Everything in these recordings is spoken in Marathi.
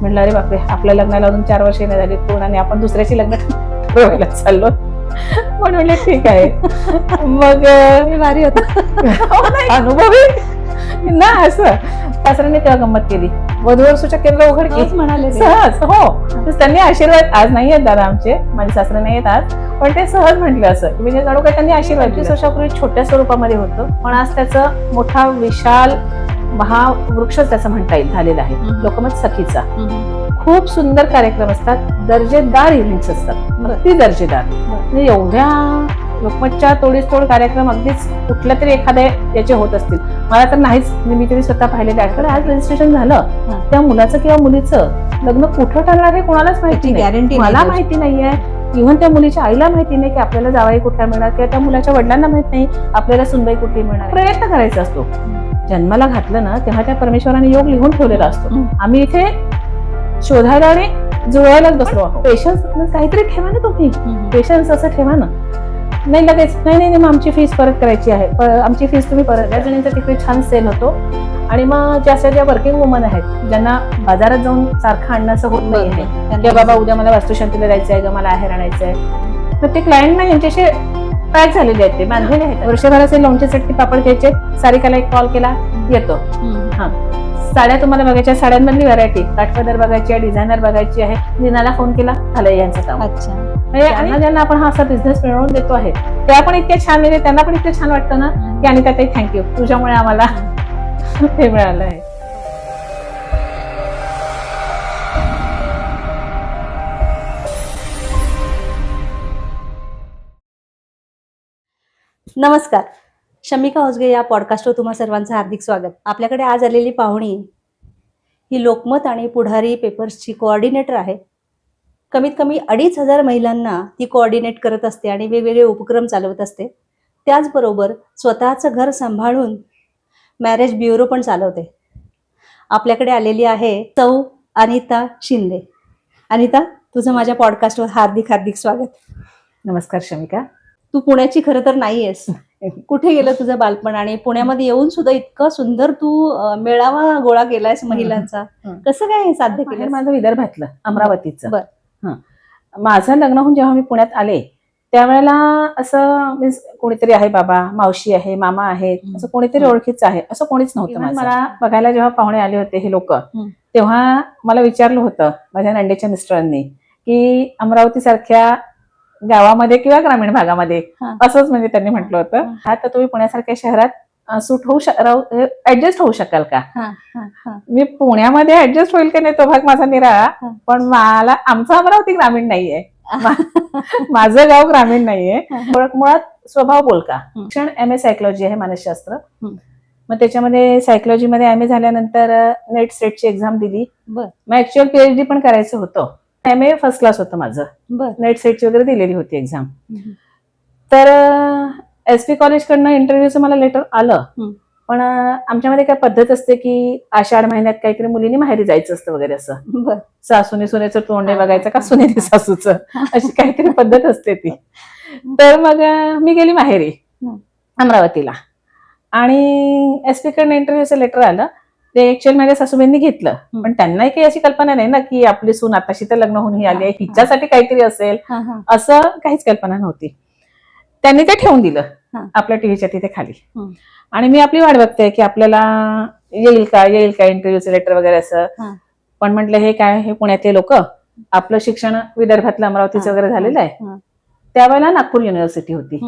म्हणलं अरे बापरे आपल्या लग्नाला अजून चार वर्ष नाही झाली पूर्ण आणि आपण दुसऱ्याची लग्न ठरवायला चाललो. पण म्हणलं ठीक आहे. मग मी भारी होत. हो अनुभवी? ना असं. सासऱ्याने तेव्हा गंमत केली. वधूवर सूचक केंद्र उघड की. म्हणाले. सहज हो. त्यांनी आशीर्वाद आज नाही आहेत दादा आमचे. माझे सासरे नाही आहेत आज. पण ते सहज म्हटलं असं की म्हणजे जणू काही त्यांनी आशीर्वाद पंचवीस वर्षापूर्वी छोट्या स्वरूपामध्ये होतं. पण आज त्याचं मोठा विशाल महावृक्ष त्याचं म्हणता येईल झालेला आहे. लोकमत सखीचा. खूप सुंदर कार्यक्रम असतात. दर्जेदार इव्हेंट्स असतात. अगदी दर्जेदार. म्हणजे एवढ्या लोकमतच्या तोडीस तोड कार्यक्रम अगदीच कुठल्या तरी एखाद्या याचे होत असतील. मला तर नाहीच म्हणजे मी तरी स्वतः पाहिलेले आहे आज रजिस्ट्रेशन झालं. त्या मुलाचं किंवा मुलीचं लग्न कुठं ठरणार हे कोणालाच माहिती गॅरंटी मला माहिती नाहीये. इव्हन त्या मुलीच्या आईला माहिती नाही की आपल्याला जावाई कुठला मिळणार किंवा त्या मुलाच्या वडिलांना माहीत नाही. आपल्याला सुनबाई कुठली मिळणार. प्रयत्न करायचा असतो. जन्माला घातलं ना तेव्हा त्या परमेश्वराने योग लिहून ठेवलेला असतो. आम्ही इथे शोधायला आणि जुळवायलाच बसलो आहोत. पेशन्स काहीतरी ठेवा ना तुम्ही. पेशन्स असं ठेवा ना. नाही लगेच. नाही नाही नाही, मग आमची फीस परत करायची आहे. आमची फीस तुम्ही परत या जणींचा तिकडे छान सेल होतो. आणि मग ज्या अशा ज्या वर्किंग वुमन आहेत ज्यांना बाजारात जाऊन सारखं आणणं असं होत नाही आहे. बाबा उद्या मला वास्तुशांतीला जायचं आहे का मला आहेर आणायचं आहे. तर ते क्लायंट ना यांच्याशी पॅक झालेले आहेत ते बांधलेले आहेत. वर्षभराचे लोणचेसाठी पापड घ्यायचे. सारिकाला एक कॉल केला येतो. साड्या तुम्हाला बघायच्या साड्यांमधली व्हरायटी काठपदर बघायची आहे डिझायनर बघायची आहे. दिनाला फोन केला झालं यांचं काम. अच्छा. म्हणजे ज्यांना आपण हा असा बिझनेस मिळवून देतो आहे त्या पण इतक्या छान त्यांना पण इतकं छान वाटतं ना की आणि त्यातही थँक्यू तुझ्यामुळे आम्हाला हे मिळालं आहे नमस्कार. शमिका होसगे या पॉडकास्टवर तुम्हा सर्वांचं हार्दिक स्वागत. आपल्याकडे आज आलेली पाहुणी ही लोकमत आणि पुढारी पेपर्सची कोऑर्डिनेटर आहे. कमीत कमी अडीच हजार महिलांना ती कोऑर्डिनेट करत असते आणि वेगवेगळे उपक्रम चालवत असते. त्याचबरोबर स्वतःचं घर सांभाळून मॅरेज ब्युरो पण चालवते. आपल्याकडे आलेली आहे सौ अनिता शिंदे. अनिता तुझं माझ्या पॉडकास्टवर हार्दिक हार्दिक स्वागत. नमस्कार शमिका. तू पुण्याची खरं तर नाहीयेस कुठे गेलं तुझं बालपण आणि पुण्यामध्ये येऊन सुद्धा इतकं सुंदर तू मेळावा गोळा केलायस महिलांचा. कसं काय हे साध्य केलं माझं विदर्भातलं अमरावतीचं बर. हं. माझं लग्न होऊन जेव्हा मी पुण्यात आले त्यावेळेला असं मीन्स कोणीतरी आहे बाबा मावशी आहे मामा आहेत हं. असं कोणीतरी. ओळखीचं आहे असं कोणीच नव्हतं. मला बघायला जेव्हा पाहुणे आले होते हे लोक. तेव्हा मला विचारलं होतं माझ्या नंडेच्या मिस्टरांनी की अमरावती सारख्या गावामध्ये किंवा ग्रामीण भागामध्ये. असंच म्हणजे त्यांनी म्हटलं होतं हं. आता तुम्ही पुण्यासारख्या शहरात सूट होऊ ऍडजस्ट होऊ शकाल का. मी पुण्यामध्ये ऍडजस्ट होईल की नाही तो भाग माझा निराळा. पण मला आमचं अमरावती ग्रामीण नाहीये माझं गाव ग्रामीण नाहीये. मुळात- स्वभाव बोलका. शिक्षण एम ए सायकोलॉजी आहे मानसशास्त्र. मग त्याच्यामध्ये सायकोलॉजी मध्ये एम ए झाल्यानंतर नेट सेटची एक्झाम दिली मग ऍक्च्युअल पीएचडी पण करायचं होतं एम ए फर्स्ट क्लास होतं माझं. बर. नेट सेटची वगैरे दिलेली होती एक्झाम. तर एस पी कॉलेजकडनं इंटरव्ह्यूचं मला लेटर आलं. पण आमच्यामध्ये काय पद्धत असते की आषाढ महिन्यात काहीतरी मुलींनी माहेरी जायचं असतं वगैरे असं. बर. सासूने सुनेचं तोंडे. बघायचं का सुनेने सासूचं? अशी काहीतरी पद्धत असते ती. तर मग मी गेली माहेरी. अमरावतीला. आणि एस पी कडनं इंटरव्ह्यूचं लेटर आलं. ते ऍक्च्युअल माझ्या सासूबाईंनी घेतलं. पण त्यांनाही काही अशी कल्पना नाही ना की आपली सून आताशी तर लग्न होऊन ही आली आहे. हिच्यासाठी काहीतरी असेल. असं काहीच कल्पना नव्हती त्यांनी ते ठेवून दिलं. आपल्या टीव्हीच्या तिथे खाली. आणि मी आपली वाट बघते की आपल्याला येईल का येईल का इंटरव्ह्यूचं लेटर वगैरे असं. पण म्हटलं हे काय हे पुण्यातले लोक आपलं शिक्षण विदर्भातलं अमरावतीचं. वगैरे झालेलं आहे. त्यावेळेला नागपूर युनिव्हर्सिटी होती.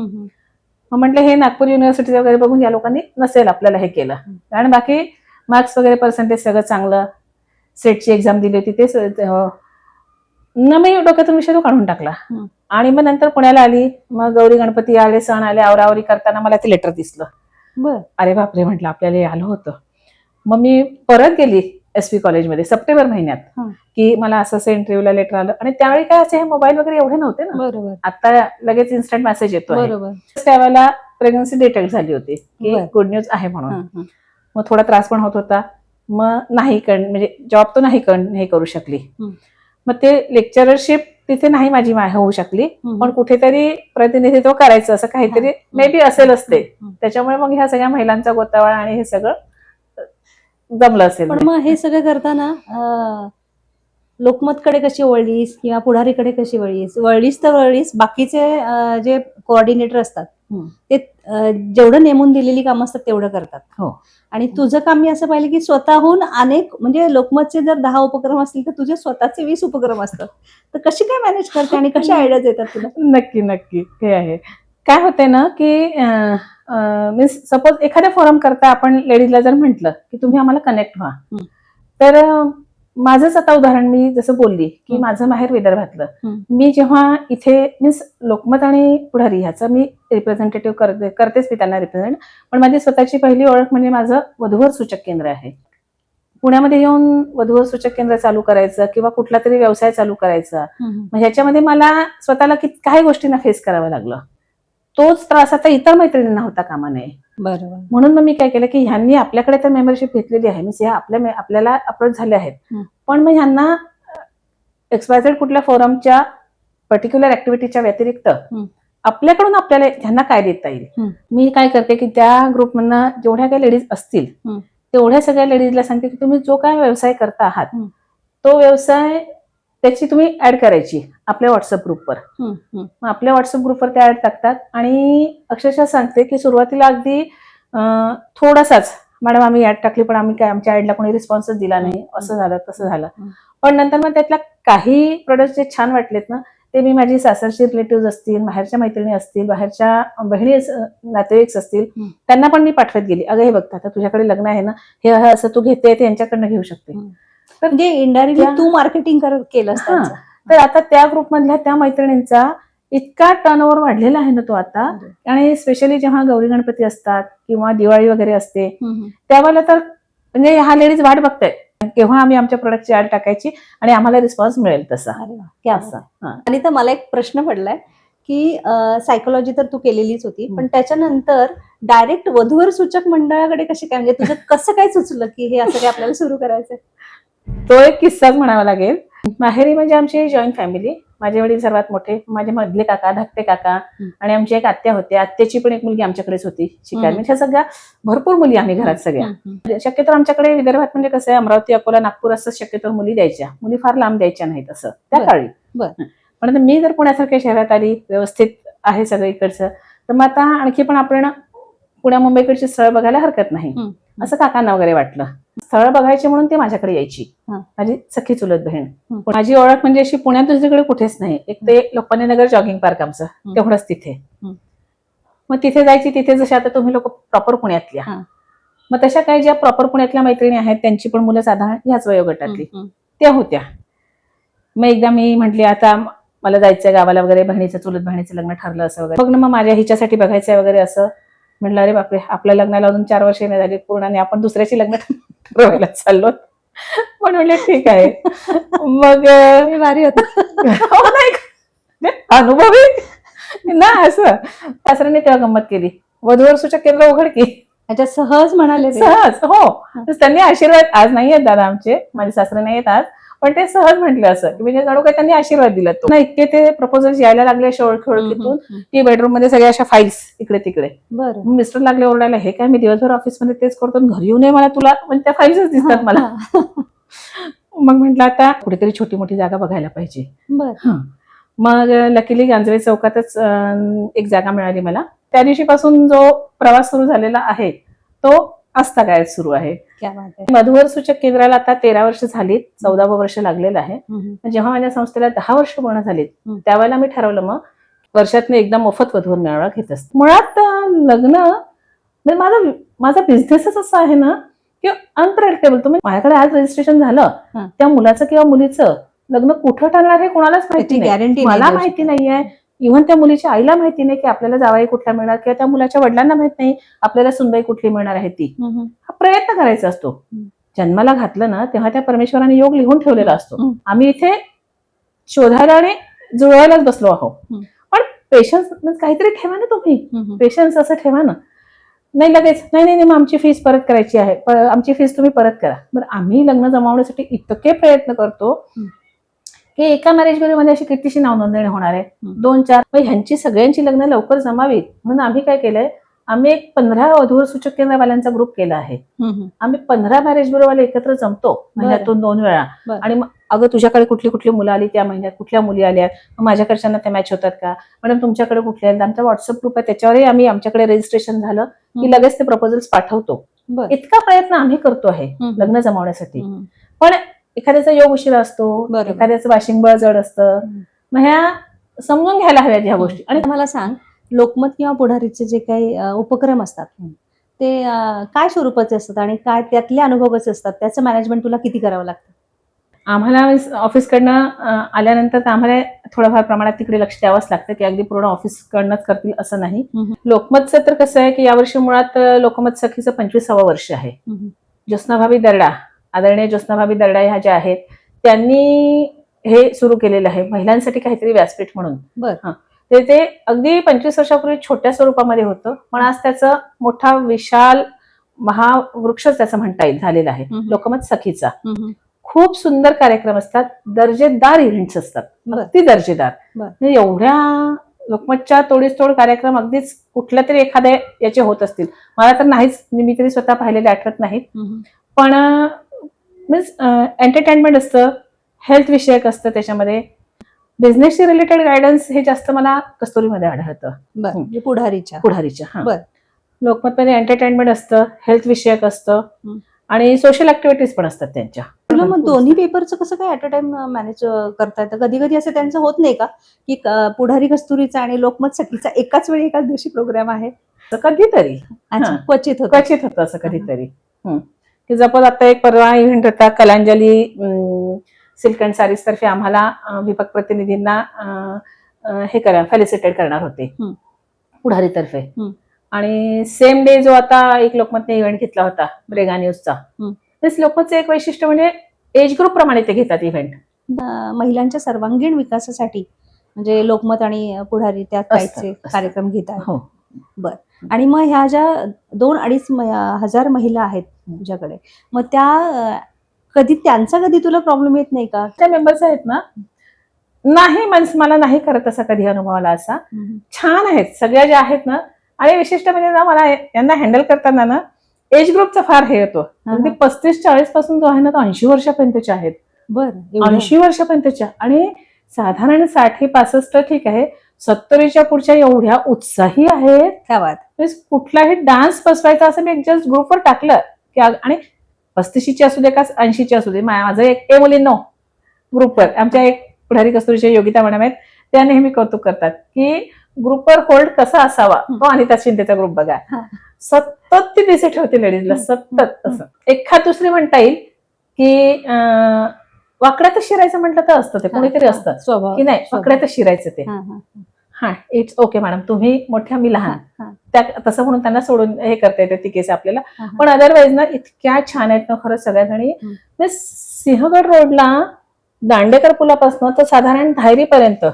मग म्हटलं हे नागपूर युनिव्हर्सिटी वगैरे बघून या लोकांनी नसेल आपल्याला हे केलं कारण बाकी मार्क्स वगैरे पर्सेंटेज सगळं चांगलं. सेटची एक्झाम दिली होती ते न मी डोक्यातून विषय तो काढून टाकला. आणि मग नंतर पुण्याला आली. मग गौरी गणपती आले सण आले आवरावरी करताना मला ते लेटर दिसलं. बर. अरे बापरे म्हटलं आपल्याला हे आलं होतं. मग मी परत गेली एस पी कॉलेजमध्ये सप्टेंबर महिन्यात. की मला असं असं इंटरव्ह्यूला लेटर आलं. आणि त्यावेळी काय असे हे मोबाईल वगैरे एवढे नव्हते ना. बरोबर. आता लगेच इन्स्टंट मेसेज येतो. बरोबर. त्यावेळेला प्रेग्नन्सी डिटेक्ट झाली होती. की. गुड न्यूज आहे म्हणून. मग थोडा त्रास पण होत होता. मग नाही कण म्हणजे जॉब तो नाही कण हे करू शकली. मग ते लेक्चरशिप तिथे नाही माझी होऊ शकली. पण कुठेतरी प्रतिनिधित्व करायचं असं काहीतरी मे बी असेलच ते हम्म. त्याच्यामुळे मग ह्या सगळ्या महिलांचा गोतावळा आणि हे सगळं जमलं असेल. पण मग हे सगळं करताना लोकमतकडे कशी वळलीस किंवा पुढारीकडे कशी वळलीस? वळलीस तर वळलीस बाकीचे जे कोऑर्डिनेटर असतात. ते जेवढं नेमून दिलेली कामं असतात तेवढं करतात. हो. आणि तुझं काम मी असं पाहिलं की स्वतःहून अनेक म्हणजे लोकमतचे जर दहा उपक्रम असतील तर तुझे स्वतःचे वीस उपक्रम असतात. तर कशी काय मॅनेज करते आणि कशा आयडियाज येतात तुला? नक्की नक्की. हे आहे. काय होते ना की मीन्स सपोज एखाद्या फोरम करता आपण लेडीजला जर म्हटलं की तुम्ही आम्हाला कनेक्ट व्हा. तर माझंच आता उदाहरण मी जसं बोलली की. माझं माहेर विदर्भातलं. मी जेव्हा इथे मीन्स लोकमत आणि पुढारी ह्याचं मी रिप्रेझेंटेटिव्ह करते करतेच मी त्यांना रिप्रेझेंट पण माझी स्वतःची पहिली ओळख म्हणजे माझं वधूवर सूचक केंद्र आहे. पुण्यामध्ये येऊन वधूवर सूचक केंद्र चालू करायचं किंवा कुठला तरी व्यवसाय चालू करायचा. मग ह्याच्यामध्ये मला स्वतःला कि काही गोष्टींना फेस करावं लागलं. तोच त्रास आता इतर मैत्रिणींना होता कामा नये बरोबर म्हणून मग मी काय केलं की ह्यांनी आपल्याकडे तर मेंबरशिप घेतलेली आहे मीन्स ह्या आपल्या मे- आपल्याला अप्रोच झाले आहेत. पण मग ह्यांना एक्सपायझेड कुठल्या फोरमच्या पर्टिक्युलर ऍक्टिव्हिटीच्या व्यतिरिक्त. आपल्याकडून आपल्याला ह्यांना काय देता येईल. मी काय करते की त्या ग्रुपमधनं जेवढ्या काही लेडीज असतील. तेवढ्या सगळ्या लेडीजला सांगते की तुम्ही जो काय व्यवसाय करता आहात. तो व्यवसाय त्याची तुम्ही ऍड करायची आपल्या व्हॉट्सअप ग्रुपवर आपल्या व्हॉट्सअप ग्रुपवर ते ऍड टाकतात आणि अक्षरशः सांगते की सुरुवातीला अगदी थोडासाच मॅडम आम्ही ऍड टाकली पण आम्ही काय आमच्या ऍडला कोणी रिस्पॉन्सच दिला नाही. असं झालं तसं झालं. पण नंतर मग त्यातल्या काही प्रोडक्ट जे छान वाटलेत ना ते मी माझी सासरची रिलेटिव्ह असतील बाहेरच्या मैत्रिणी असतील बाहेरच्या बहिणी नातेवाईक असतील. त्यांना पण मी पाठवत गेली. अगं हे बघता तुझ्याकडे लग्न आहे ना हे हे असं तू घेते ते यांच्याकडनं घेऊ शकते. म्हणजे इनडायरेक्टली त्या- तू मार्केटिंग कर केलंस. त्यांचं. तर आता त्या ग्रुपमधल्या त्या मैत्रिणींचा इतका टर्नओव्हर वाढलेला आहे ना तो आता आणि स्पेशली जेव्हा गौरी गणपती असतात किंवा दिवाळी वगैरे असते हम्म. त्यावेळेला तर म्हणजे हा लेडीज वाट बघताय केव्हा आम्ही आमच्या प्रोडक्टची ऍड टाकायची आणि आम्हाला रिस्पॉन्स मिळेल तसा अरे वा, क्या बात असं. हा. आणि तर मला एक प्रश्न पडलाय की सायकोलॉजी तर तू केलेलीच होती पण त्याच्यानंतर डायरेक्ट वधूवर सूचक मंडळाकडे कशी काय म्हणजे तुझं कसं काय सुचलं की हे असं काय आपल्याला सुरू करायचं तो एक किस्साच म्हणावा लागेल माहेरी म्हणजे आमची जॉईंट फॅमिली माझे वडील सर्वात मोठे माझे मधले काका धाकटे काका. आणि आमची एक आत्या होती आत्याची पण एक मुलगी आमच्याकडेच होती शिकायला. म्हणजे ह्या सगळ्या भरपूर मुली आम्ही घरात सगळ्या शक्यतो आमच्याकडे विदर्भात म्हणजे कसं आहे अमरावती अकोला नागपूर असं शक्यतो मुली द्यायच्या मुली फार लांब द्यायच्या नाहीत असं त्या. काळी. पण मी जर पुण्यासारख्या शहरात आली व्यवस्थित आहे सगळं इकडचं तर मग आता आणखी पण आपण पुण्या मुंबईकडची स्थळ बघायला हरकत नाही. असं काकांना वगैरे वाटलं. स्थळ बघायची म्हणून ते माझ्याकडे यायची. माझी सखी चुलत बहीण. माझी ओळख म्हणजे अशी पुण्यात दुसरीकडे कुठेच नाही. एक ते लोकमान्य नगर जॉगिंग पार्क आमचं. तेवढंच तिथे. मग तिथे जायची तिथे जसे आता तुम्ही लोक प्रॉपर पुण्यातल्या. मग तशा काही ज्या प्रॉपर पुण्यातल्या मैत्रिणी आहेत त्यांची पण मुलं साधारण ह्याच वयोगटातली. त्या होत्या. मग एकदा मी म्हटली आता मला जायचंय गावाला वगैरे बहिणीचं चुलत बहिणीचं लग्न ठरलं असं वगैरे. बघ ना मग माझ्या हिच्यासाठी बघायचंय वगैरे असं. म्हटलं अरे बापरे आपल्या लग्नाला अजून चार वर्ष नाही झाली पूर्ण आणि आपण दुसऱ्याची लग्न ठरवायला चाललो पण म्हणलं ठीक आहे. मग भारी होत. हो अनुभवी. ना असं. सासऱ्याने तेव्हा गंमत केली. वधूवर सूचक केंद्र उघड की अच्छा सहज म्हणाले. सहज हो. त्यांनी आशीर्वाद आज नाही आहेत दादा आमचे. माझे सासरे नाही आहेत आज. पण ते सहज म्हटले असं की म्हणजे जणू काही त्यांनी आशीर्वाद दिला तो. नाही इतके ते प्रपोजल यायला लागले अशा ओळखीतून. की बेडरूममध्ये सगळ्या अशा फाईल्स इकडे तिकडे मिस्टर लागले ओरडायला हे काय मी दिवसभर ऑफिसमध्ये तेच करतो घरी येऊ नये मला तुला? म्हणजे त्या फाईल्सच दिसतात मला. मग म्हटलं आता कुठेतरी छोटी मोठी जागा बघायला पाहिजे. मग लकीली गांजवे चौकातच एक जागा मिळाली मला. त्या दिवशीपासून जो प्रवास सुरू झालेला आहे तो आस्था काय सुरू आहे? क्या बात आहे. मधुवर सूचक केंद्राला आता तेरा वर्ष झालीत चौदावं वर्ष लागलेलं आहे. जेव्हा माझ्या संस्थेला दहा वर्ष पूर्ण झालीत. त्यावेळेला मी ठरवलं मग वर्षातनं एकदा मोफत वधूवर मेळावा घेत असते. मुळात लग्न म्हणजे माझा माझा बिझनेसच असा आहे ना की अनप्रेडिक्टेबल तुम्ही माझ्याकडे आज रजिस्ट्रेशन झालं. त्या मुलाचं किंवा मुलीचं लग्न कुठं ठरणार हे कोणालाच माहिती गॅरंटी मला माहिती नाहीये. इव्हन त्या मुलीच्या आईला माहिती नाही की आपल्याला जावाई कुठला मिळणार किंवा त्या मुलाच्या वडिलांना माहीत नाही आपल्याला सुनबाई कुठली मिळणार आहे ती. हा प्रयत्न करायचा असतो. जन्माला घातलं ना तेव्हा त्या परमेश्वराने योग लिहून ठेवलेला असतो. आम्ही इथे शोधायला आणि जुळवायलाच बसलो आहोत. पण पेशन्स काहीतरी ठेवा ना तुम्ही. पेशन्स असं ठेवा ना. नाही लगेच. नाही नाही नाही, मग आमची फीस परत करायची आहे. आमची फीस तुम्ही परत करा. बरं आम्ही लग्न जमावण्यासाठी इतके प्रयत्न करतो की एका मॅरेजमध्ये अशी कितीशी नाव नोंदणी होणार आहे. दोन चार. मग ह्यांची सगळ्यांची लग्न लवकर जमावीत. म्हणून आम्ही काय केलंय? आम्ही एक पंधरा वधूवर सूचक केंद्रवाल्यांचा ग्रुप केला आहे. आम्ही पंधरा मॅरेज ब्युरोवाले एकत्र जमतो महिन्यातून दोन वेळा. आणि अगं तुझ्याकडे कुठली कुठली मुलं आली त्या महिन्यात? कुठल्या मुली आल्या? मग माझ्याकडच्यांना त्या मॅच होतात का? मॅडम तुमच्याकडे कुठल्या आहेत? आमचा व्हॉट्सअप ग्रुप आहे. त्याच्यावरही आम्ही आमच्याकडे रजिस्ट्रेशन झालं की. लगेच ते प्रपोजल्स पाठवतो. इतका प्रयत्न आम्ही करतो आहे. लग्न जमावण्यासाठी. पण एखाद्याचा योग उशिरा असतो. एखाद्याचं वाशिंग बळ जड असतं. मग ह्या समजून घ्यायला हव्यात ह्या गोष्टी आणि मला सांग लोकमत किंवा पुढारीचे जे काही उपक्रम असतात. ते काय स्वरूपाचे असतात आणि काय त्यातले अनुभव कसे असतात त्याचं मॅनेजमेंट तुला किती करावं लागतं आम्हाला ऑफिसकडनं आल्यानंतर तर आम्हाला थोडंफार प्रमाणात तिकडे लक्ष द्यावंच लागतं की अगदी पूर्ण ऑफिसकडनंच करतील असं नाही. लोकमतचं तर कसं आहे की यावर्षी मुळात लोकमत सखीचं पंचवीसावं वर्ष आहे ज्योत्स्नाभावी दर्डा आदरणीय ज्योत्स्नाभावी दर्डा ह्या ज्या आहेत त्यांनी हे सुरू केलेलं आहे महिलांसाठी काहीतरी व्यासपीठ म्हणून बर. हं. ते ते अगदी पंचवीस वर्षापूर्वी छोट्या स्वरूपामध्ये होतं पण आज त्याचं मोठा विशाल महावृक्षच त्याचं म्हणता येईल झालेला आहे. लोकमत सखीचा खूप सुंदर कार्यक्रम असतात दर्जेदार इव्हेंट्स असतात बर. अगदी दर्जेदार. म्हणजे एवढ्या लोकमतच्या तोडीस तोड कार्यक्रम अगदीच कुठल्या तरी एखाद्या याचे होत असतील मला तर नाहीच मी तरी स्वतः पाहिलेले आठवत नाहीत पण मीन्स एंटरटेनमेंट असतं हेल्थ विषयक असतं त्याच्यामध्ये. बिझनेसशी रिलेटेड गायडन्स हे जास्त मला कस्तुरीमध्ये आढळतं. बरं. म्हणजे पुढारीच्या. पुढारीच्या हा. बर. लोकमतमध्ये एंटरटेनमेंट असतं हेल्थ विषयक असतं. आणि सोशल ऍक्टिव्हिटीज पण असतात त्यांच्या. तुला मग दोन्ही पेपरचं कसं काय ऍट अ टाइम मॅनेज करता येतं? कधी कधी असं त्यांचं होत नाही का की पुढारी कस्तुरीचा आणि लोकमत सखीचा एकाच वेळी एकाच दिवशी प्रोग्राम आहे? तर कधीतरी. क्वचित होत. क्वचित होतं असं कधीतरी. की जपत आता एक परवा इव्हेंट होता कलांजली सिल्क अँड सारीज तर्फे आम्हाला विभाग प्रतिनिधींना हे करा फेलिसिटेट करणार होते हं. पुढारीतर्फे हं. आणि सेम डे जो आता एक लोकमतने इव्हेंट घेतला होता ब्रेगा न्यूजचा हं. तेच लोकमतचं एक वैशिष्ट्य म्हणजे एज ग्रुप प्रमाणे ते घेतात इव्हेंट महिलांच्या सर्वांगीण विकासासाठी म्हणजे लोकमत आणि पुढारी त्यात. कार्यक्रम घेत हो आणि मग ह्या ज्या दोन अडीच हजार महिला आहेत तुझ्याकडे मग त्या कधी त्यांचा कधी तुला प्रॉब्लेम येत नाही का? त्या मेंबर्स आहेत ना नाही माणस मला नाही करत असा कधी अनुभव आला असा. छान आहेत सगळ्या ज्या आहेत ना आणि विशिष्ट म्हणजे ना मला यांना हँडल करताना ना एज ग्रुपचा फार हे येतो अगदी पस्तीस चाळीसपासून जो आहे ना तो ऐंशी वर्षापर्यंतच्या आहेत. बर ऐंशी वर्षापर्यंतच्या. आणि साधारणसाठी पासष्ट ठीक आहे सत्तरीच्या पुढच्या एवढ्या उत्साही आहेत. कुठलाही डान्स बसवायचा असं मी जस्ट ग्रुपवर टाकलं की आणि पस्तीशीची असू दे का ऐंशीची असू दे माझं एक ए मुलींनो ग्रुपवर आमच्या एक पुढारी कस्तुरीच्या योगिता मॅडम आहेत त्या नेहमी कौतुक करतात की ग्रुपवर होल्ड कसा असावा? तो अनिता शिंदेचा ग्रुप बघा. सतत ती बिझी ठेवते लेडीजला. सतत असं. एखाद दुसरी म्हणता येईल की वाकड्यातच शिरायचं म्हटलं तर असतं ते कोणीतरी असतं. की नाही वाकड्यातच शिरायचं ते. हा, इट्स ओके मॅडम तुम्ही मोठ्या मी हा, लहान त्या तसं म्हणून त्यांना सोडून हे करता येते ती केस आपल्याला. पण अदरवाईज ना इतक्या छान आहेत ना खरंच सगळ्या जणी सिंहगड रोडला दांडेकर पुलापासून तर साधारण धायरीपर्यंत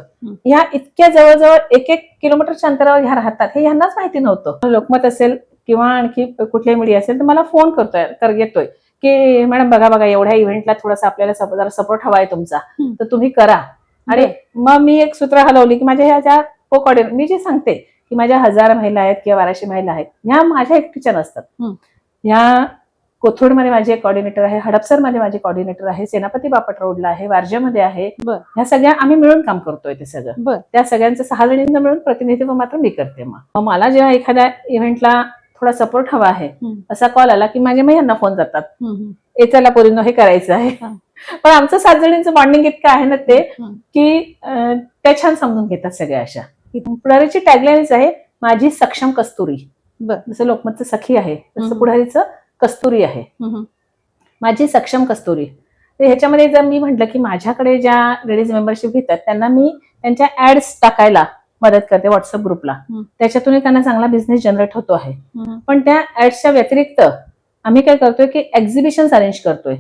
ह्या इतक्या जवळजवळ एक एक किलोमीटरच्या अंतरावर ह्या राहतात. हे ह्यांनाच माहिती नव्हतं. लोकमत असेल किंवा आणखी कुठल्याही मीडिया असेल तर मला फोन करतोय कर येतोय. की मॅडम बघा बघा एवढ्या इव्हेंटला थोडासा आपल्याला जरा सपोर्ट हवा आहे तुमचा. तर तुम्ही करा. आणि मग मी एक सूत्र हलवली की माझ्या ह्या ज्या को मी जे सांगते की माझ्या हजार महिला आहेत किंवा बाराशे महिला आहेत ह्या माझ्या एकटीच्या नसतात. ह्या कोथरूडमध्ये माझे एक कॉर्डिनेटर आहे हडपसरमध्ये माझे कॉर्डिनेटर आहे सेनापती बापट रोडला आहे वारजेमध्ये आहे. ह्या सगळ्या आम्ही मिळून काम करतोय ते सगळं. त्या सगळ्यांचं सहा जणींना मिळून प्रतिनिधित्व मात्र मी करते मग. मला जेव्हा एखाद्या इव्हेंटला थोडा सपोर्ट हवा आहे. असा कॉल आला की माझे मग यांना फोन जातात चला पोरींनो हे करायचं आहे. पण आमचं सात जणींचं बॉन्डिंग इतकं आहे ना ते. की त्या छान समजून घेतात सगळ्या अशा पुढारीची टॅगलाईनच आहे माझी सक्षम कस्तुरी जसं लोकमतचं सखी आहे तसं. पुढारीचं कस्तुरी आहे. माझी सक्षम कस्तुरी तर ह्याच्यामध्ये जर मी म्हटलं की माझ्याकडे ज्या लेडीज मेंबरशिप घेतात त्यांना मी त्यांच्या ऍड्स टाकायला मदत करते व्हॉट्सअप ग्रुपला हम्म. त्याच्यातूनही त्यांना चांगला बिझनेस जनरेट होतो आहे. पण त्या ऍड्सच्या व्यतिरिक्त आम्ही काय करतोय की एक्झिबिशन अरेंज करतोय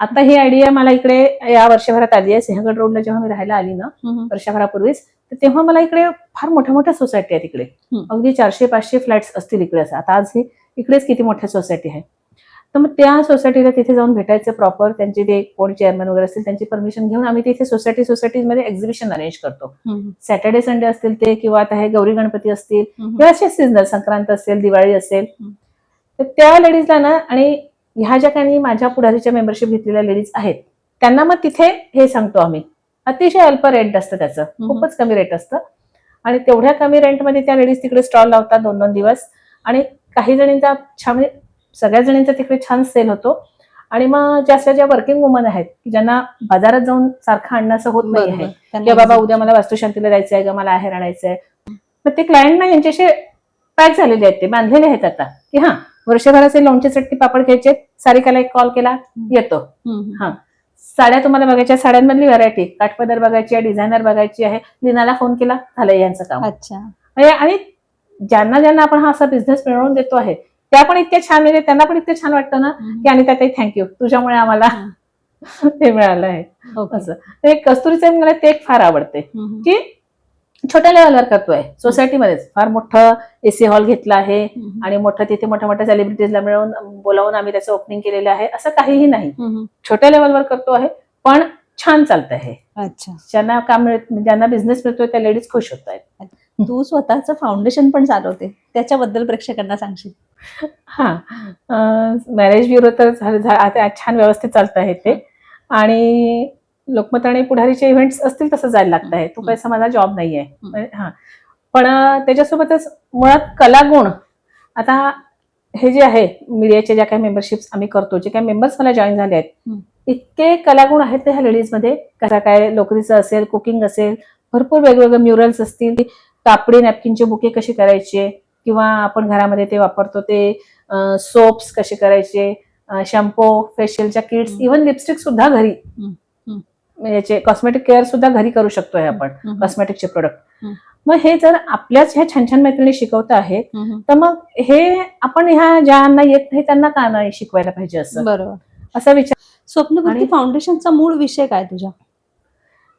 आता ही आयडिया मला इकडे या वर्षभरात आली आहे. सिंहगड रोडला जेव्हा मी राहायला आली ना वर्षभरापूर्वीच तर तेव्हा मला इकडे फार मोठ्या मोठ्या सोसायटी आहेत इकडे. अगदी चारशे पाचशे फ्लॅट्स असतील इकडे असं. आता आज हे इकडेच किती मोठ्या सोसायटी आहे. तर मग त्या सोसायटीला तिथे जाऊन भेटायचं प्रॉपर त्यांचे ते कोण चेअरमॅन वगैरे असतील त्यांची परमिशन घेऊन आम्ही तिथे सोसायटी सोसायटीमध्ये एक्झिबिशन अरेंज करतो. सॅटर्डे संडे असतील ते किंवा आता हे गौरी गणपती असतील किंवा असे सीझनल संक्रांत असेल दिवाळी असेल. तर त्या लेडीजला ना आणि ह्या ज्या काही माझ्या पुढारीच्या मेंबरशिप घेतलेल्या लेडीज आहेत. त्यांना मग तिथे हे सांगतो आम्ही. अतिशय अल्प रेंट असतं त्याचं. खूपच कमी रेट असतं. आणि तेवढ्या कमी रेंटमध्ये त्या लेडीज तिकडे स्टॉल लावतात दोन दोन दिवस. आणि काही जणींचा छान म्हणजे सगळ्या जणींचा तिकडे छान सेल होतो. आणि मग जास्त ज्या वर्किंग वुमन आहेत की ज्यांना बाजारात जाऊन सारखं आणणं असं होत नाही आहे. किंवा बाबा उद्या मला वास्तुशांतीला जायचं आहे का मला आहेर आणायचं आहे मग ते क्लायंट ना यांच्याशी पॅक झालेले आहेत ते बांधलेले आहेत आता. की हा वर्षभराचे लोणचे चटणी पापड घ्यायचे सारिकाला एक कॉल केला येतो. हा. साड्या तुम्हाला बघायच्या साड्यांमधली व्हरायटी काठपदर बघायची आहे डिझायनर बघायची आहे. लिनाला फोन केला झालं यांचं काम. अच्छा. म्हणजे आणि ज्यांना ज्यांना आपण हा असा बिझनेस मिळवून देतो आहे त्या पण इतक्या छान म्हणजे त्यांना पण इतकं छान वाटतं ना की आणि त्यात थँक्यू तुझ्यामुळे आम्हाला ते मिळालं आहे. असं. ते कस्तुरीचं मला ते एक फार आवडते. की छोट्या लेवलवर करतोय. सोसायटीमध्येच फार मोठं एसी हॉल घेतला आहे. आणि मोठं तिथे मोठ्या मोठ्या सेलिब्रिटीजला मिळवून बोलावून आम्ही त्याचं ओपनिंग केलेलं आहे. असं काहीही नाही. छोट्या लेवलवर करतो आहे पण छान चालत आहे अच्छा. ज्यांना काम मिळत ज्यांना बिझनेस मिळतोय त्या लेडीज खुश होत आहेत. तू स्वतःचं फाउंडेशन पण चालवते. त्याच्याबद्दल प्रेक्षकांना सांगशील. हा. मॅरेज ब्युरो तर छान व्यवस्थित चालत आहे ते. आणि लोकमत आणि पुढारीचे इव्हेंट्स असतील तसं जायला लागत आहे. तो पैसा माझा जॉब नाही आहे हा. पण त्याच्यासोबतच मुळात कलागुण. आता हे जे आहे मीडियाच्या ज्या काही मेंबरशिप्स आम्ही करतो जे काही मेंबर्स मला जॉईन झाले आहेत. इतके कलागुण आहेत ह्या लेडीजमध्ये कसा काय लोकरीचं असेल कुकिंग असेल भरपूर वेगवेगळे म्युरल्स असतील. कापडी नॅपकिनचे बुके कसे करायचे? किंवा आपण घरामध्ये ते वापरतो ते सोप्स कसे करायचे? शॅम्पू फेशियलच्या किट्स. इव्हन लिपस्टिक सुद्धा घरी. याचे कॉस्मेटिक केअर सुद्धा घरी करू शकतोय आपण. कॉस्मेटिकचे प्रोडक्ट. मग हे जर आपल्याच ह्या छान छान मैत्रिणी शिकवत आहेत. तर मग हे आपण ह्या ज्यांना येत नाही त्यांना का नाही शिकवायला पाहिजे असं बरोबर असा विचार स्वप्नपूर्ती फाउंडेशनचा मूळ विषय काय तुझ्या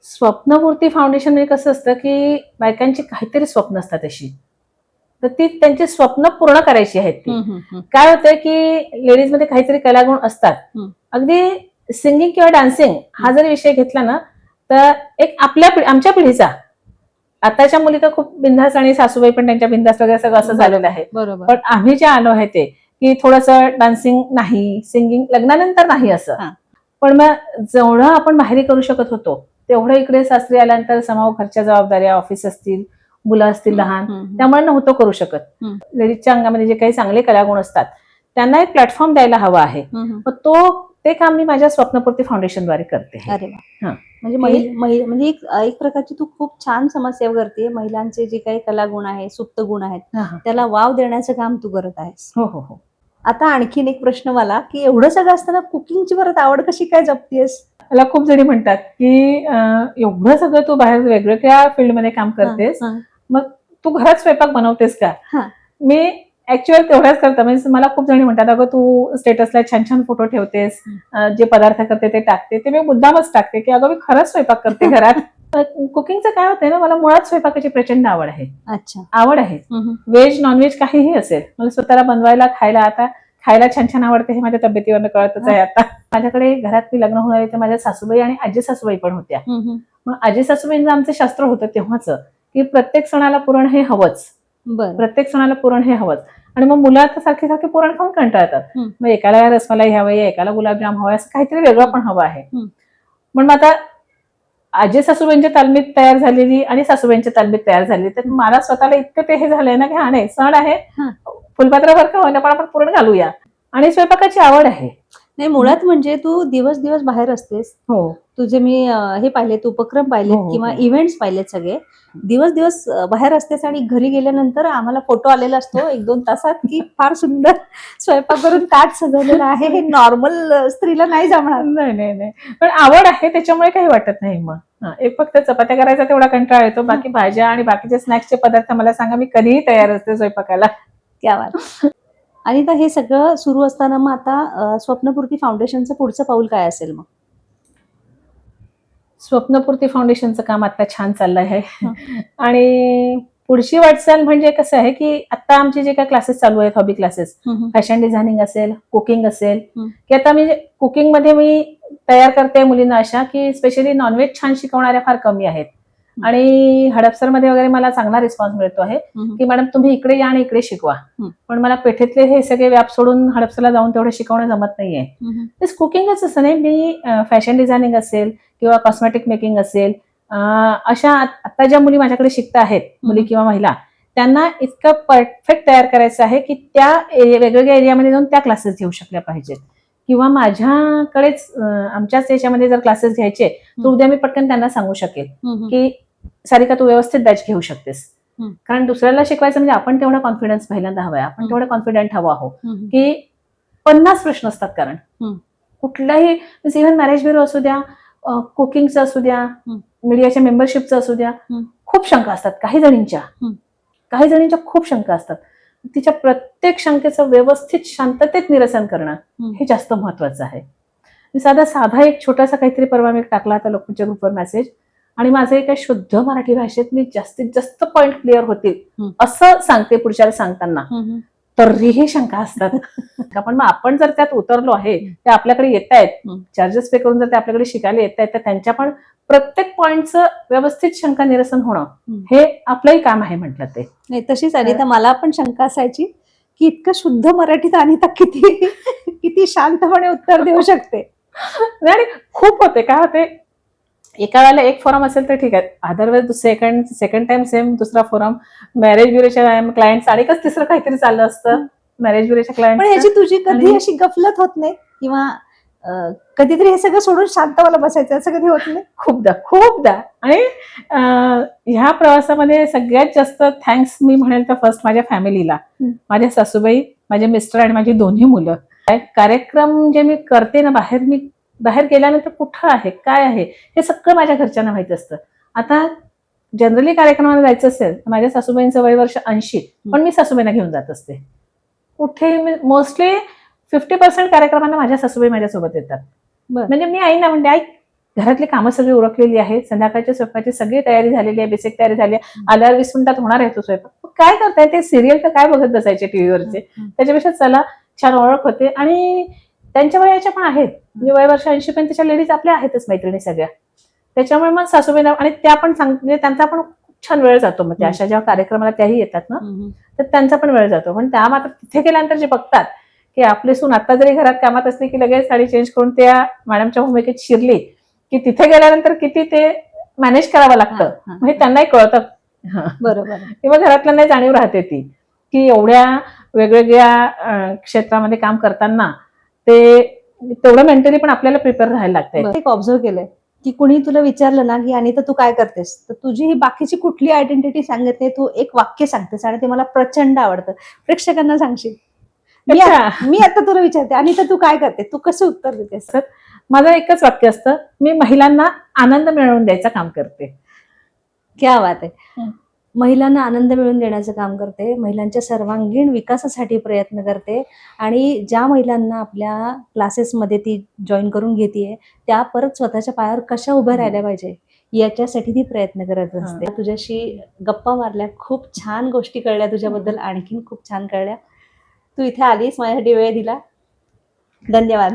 स्वप्नपूर्ती फाउंडेशन म्हणजे कसं असतं की बायकांची काहीतरी स्वप्न असतात अशी तर ती त्यांची स्वप्न पूर्ण करायची आहेत ती काय होतंय की लेडीजमध्ये काहीतरी कलागुण असतात. अगदी सिंगिंग किंवा डान्सिंग हा जरी विषय घेतला ना तर एक आपल्या आमच्या पिढीचा. आताच्या मुली तर खूप बिंदास आणि सासूबाई पण त्यांच्या बिंदास वगैरे सगळं असं झालेलं आहे. बरोबर. पण आम्ही जे आलो आहे ते की थोडस डान्सिंग नाही सिंगिंग लग्नानंतर नाही असं. पण मग जेवढं आपण बाहेर करू शकत होतो तेवढं इकडे सासरी आल्यानंतर समाव घरच्या जबाबदाऱ्या ऑफिस असतील मुलं असतील लहान. त्यामुळे नव्हतं करू शकत. लेडीजच्या अंगामध्ये जे काही चांगले कलागुण असतात त्यांना एक प्लॅटफॉर्म द्यायला हवा आहे. तो ते काम मी माझ्या स्वप्नपूर्ती फाउंडेशनद्वारे करते अरे हा. म्हणजे महि- महि- म्हणजे एक एक प्रकारची तू खूप छान समाजसेवा करते महिलांचे जे काही कलागुण आहेत सुप्त गुण आहेत. त्याला वाव देण्याचं काम तू करत आहेस हो हो हो आता आणखीन एक प्रश्न मला की एवढं सगळं असताना कुकिंगची परत आवड कशी काय जपतीयस मला खूप जणी म्हणतात की एवढं सगळं तू बाहेर वेगवेगळ्या फील्डमध्ये काम करतेस हा. तू घरात स्वयंपाक बनवतेस का. मी ऍक्च्युअल तेवढ्याच करते. म्हणजे मला खूप जणी म्हणतात अगं तू स्टेटसला छान छान फोटो ठेवतेस जे पदार्थ करते ते टाकते. ते मी मुद्दामच टाकते की अगं मी खरंच स्वयंपाक करते घरात. कुकिंगचं काय होतंय ना मला मुळात स्वयंपाकाची प्रचंड आवड आहे. अच्छा. आवड आहे. व्हेज नॉनव्हेज काहीही असेल मला स्वतःला बनवायला खायला आता खायला छान छान आवडते हे माझ्या तब्येतीवरनं कळतच आहे आता. माझ्याकडे घरात मी लग्न होणार तर माझ्या सासूबाई आणि आजी सासूबाई पण होत्या. मग आजी सासूबाईंचं आमचं शास्त्र होतं तेव्हाच की प्रत्येक सणाला पुरण हे हवंच. बरं. प्रत्येक सणाला पुरण हे हवंच. आणि मग मुलं आता सारखे सारखे पुरण खाऊन कंटाळतात. मग एकाला रसमलाई हवंय एकाला गुलाबजाम हवाय असं काहीतरी वेगळं पण हवं आहे. पण मग आता आजी सासूबाईंच्या तालमीत तयार झालेली आणि सासूबाईंच्या तालमीत तयार झालेली तर मला स्वतःला इतकं ते हे झालंय ना की हा नाही सण आहे. हा. फुलपात्रावर का होईना पण आपण पुरण घालूया. आणि स्वयंपाकाची आवड आहे. नाही मुळात म्हणजे तू दिवस दिवस बाहेर असतेस. हो. तुझे मी अं, हे पाहिलेत उपक्रम हो, पाहिलेत हो, किंवा हो. इव्हेंट्स पाहिलेत सगळे. दिवस दिवस अं, बाहेर असतेस आणि घरी गेल्यानंतर आम्हाला फोटो आलेला असतो. एक दोन तासात की फार सुंदर स्वयंपाक करून ताट सजवलेलं आहे. हे नॉर्मल स्त्रीला नाही जमणार. नाही नाही नाही. पण आवड आहे त्याच्यामुळे काही वाटत नाही मग. हा, एक फक्त चपात्या करायचा तेवढा कंटाळा येतो. बाकी भाज्या आणि बाकीचे स्नॅक्सचे पदार्थ मला सांगा मी कधीही तयार असते स्वयंपाकाला. क्या बात. आणि तर हे सगळं सुरू असताना मग आता स्वप्नपूर्ती फाउंडेशनचं पुढचं पाऊल काय असेल मग स्वप्नपूर्ती फाउंडेशनचं काम आता छान चाललं आहे. आणि पुढची वाटचाल म्हणजे कसं आहे की आता आमचे जे काही क्लासेस चालू आहेत हॉबी क्लासेस फॅशन डिझायनिंग असेल कुकिंग असेल. की आता मी कुकिंगमध्ये मी तयार करते मुलींना अशा की स्पेशली नॉनव्हेज छान शिकवणाऱ्या फार कमी आहेत. आणि हडपसरमध्ये वगैरे मला चांगला रिस्पॉन्स मिळतो आहे की मॅडम तुम्ही इकडे या आणि इकडे शिकवा. पण मला पेठेतले हे सगळे व्याप सोडून हडपसरला जाऊन तेवढं शिकवणं जमत नाहीये. तेच कुकिंगच असं नाही मी फॅशन डिझायनिंग असेल किंवा कॉस्मेटिक मेकिंग असेल अशा आत- ज्या मुली माझ्याकडे शिकत आहेत मुली. किंवा महिला त्यांना इतकं परफेक्ट तयार करायचं आहे की त्या एरिया- वेगवेगळ्या एरियामध्ये जाऊन त्या क्लासेस घेऊ शकल्या पाहिजेत. किंवा माझ्याकडेच आमच्याच याच्यामध्ये जर क्लासेस घ्यायचे तर. उद्या मी पटकन त्यांना सांगू शकेल की सारिका तू व्यवस्थित बॅच घेऊ शकतेस. कारण दुसऱ्याला शिकवायचं म्हणजे आपण तेवढा कॉन्फिडन्स पहिल्यांदा हवाय आपण. तेवढं कॉन्फिडंट हवा आहो की पन्नास प्रश्न असतात कारण. कुठलाही इव्हन मॅरेज ब्युरो असू द्या कुकिंगचं असू द्या. मीडियाच्या मेंबरशिपचं असू द्या. खूप शंका असतात काही जणींच्या. काही जणींच्या खूप शंका असतात तिच्या प्रत्येक शंकेचं व्यवस्थित शांततेत निरसन करणं हं. जास्त महत्वाचं आहे मी साधा साधा एक छोटासा काहीतरी परवा मी टाकला होता लोकांच्या ग्रुपवर मेसेज आणि माझं एक शुद्ध मराठी भाषेत मी जास्तीत जास्त पॉइंट क्लिअर होतील. असं सांगते पुढच्याला सांगताना तरीही शंका असतात पण मग आपण जर त्यात उतरलो आहे ते आपल्याकडे येत आहेत. चार्जेस पे करून जर ते आपल्याकडे शिकायला येत आहेत तर त्यांच्या पण प्रत्येक पॉइंटचं व्यवस्थित शंका निरसन होणं हं. आपलंही काम आहे म्हटलं ते. नाही तशीच अनिता मला पण शंका असायची की इतकं शुद्ध मराठीत अनिता किती किती शांतपणे उत्तर देऊ शकते. आणि खूप होते. काय होते? एका वेळेला एक फोरम असेल तर ठीक आहे. Otherwise second second time same दुसरा फोरम मॅरेज ब्युरोच्या क्लायंट आणि तिसरं काहीतरी चाललं असतं. मॅरेज ब्युरोच्या पण ह्याची क्लायंट तुझी कधी अशी गफलत होत नाही? किंवा कधीतरी हे सगळं सोडून शांत मला बसायचं असं कधी होत नाही? खूपदा खूपदा. आणि ह्या प्रवासामध्ये सगळ्यात जास्त थँक्स मी म्हणेल तर फर्स्ट माझ्या फॅमिलीला. माझ्या सासूबाई माझे मिस्टर आणि माझी दोन्ही मुलं. कार्यक्रम जे मी करते ना बाहेर मी बाहेर गेल्यानंतर कुठं आहे काय आहे हे सगळं माझ्या घरच्यांना माहीत असतं. आता जनरली कार्यक्रमाला जायचं असेल तर माझ्या सासूबाईंचं वय वर्ष ऐंशी पण मी सासूबाईंना घेऊन जात असते. कुठे मोस्टली फिफ्टी पर्सेंट कार्यक्रमांना माझ्या सासूबाई माझ्यासोबत येतात. म्हणजे मी आई ना म्हणजे आई घरातली कामं सगळी उरकलेली आहे संध्याकाळच्या स्वयंपाकाची सगळी तयारी झालेली आहे बेसिक तयारी झाली आहे. आल्यावर वीस मिनिटात होणार आहे तो स्वयंपाक. काय करताय? ते सिरियल तर काय बघत बसायचे टीव्हीवरचे? त्याच्यापेक्षा चला छान ओळख होते. आणि त्यांच्या वयाच्या पण आहेत. म्हणजे वय वर्ष ऐंशी पण त्याच्या लेडीज आपल्या आहेतच मैत्रिणी सगळ्या. त्याच्यामुळे मग सासूबाईंना आणि त्या पण सांग म्हणजे त्यांचा पण खूप छान वेळ जातो. मग त्या अशा जेव्हा कार्यक्रमाला त्याही येतात ना तर त्यांचा पण वेळ जातो. पण त्या मात्र तिथे गेल्यानंतर जे बघतात की आपली सून आता जरी घरात कामात असली की लगेच साडी चेंज करून त्या मॅडमच्या भूमिकेत शिरली की तिथे गेल्यानंतर किती ते मॅनेज करावं लागतं? म्हणजे त्यांनाही कळतं. हा. बरोबर. किंवा घरातल्यांना जाणीव राहते ती की एवढ्या वेगवेगळ्या क्षेत्रामध्ये काम करताना ते तेवढं मेंटली पण आपल्याला प्रिपेअर राहायला लागतंय. एक ऑब्झर्व केलंय की कुणी तुला विचारलं ना की अनिता तू काय करतेस? तर तुझी ही बाकीची कुठली आयडेंटिटी सांगत नाही तू एक वाक्य सांगतेस आणि ते मला प्रचंड आवडतं. प्रेक्षकांना सांगशील? मी. मी आता तुला विचारते अनिता तू काय करते? तू कसं उत्तर देतेस? माझं एकच वाक्य असतं मी महिलांना आनंद मिळवून द्यायचं काम करते. क्या बात आहे. महिलांना आनंद मिळवून देण्याचं काम करते महिलांच्या सर्वांगीण विकासासाठी प्रयत्न करते आणि ज्या महिलांना आपल्या क्लासेसमध्ये ती जॉईन करून घेते त्या परत स्वतःच्या पायावर कशा उभ्या राहिल्या पाहिजे याच्यासाठी ती प्रयत्न करत असते. तुझ्याशी गप्पा मारल्या खूप छान गोष्टी कळल्या तुझ्याबद्दल आणखीन खूप छान कळल्या. तू इथे आलीस माझ्यासाठी वेळ दिला. धन्यवाद.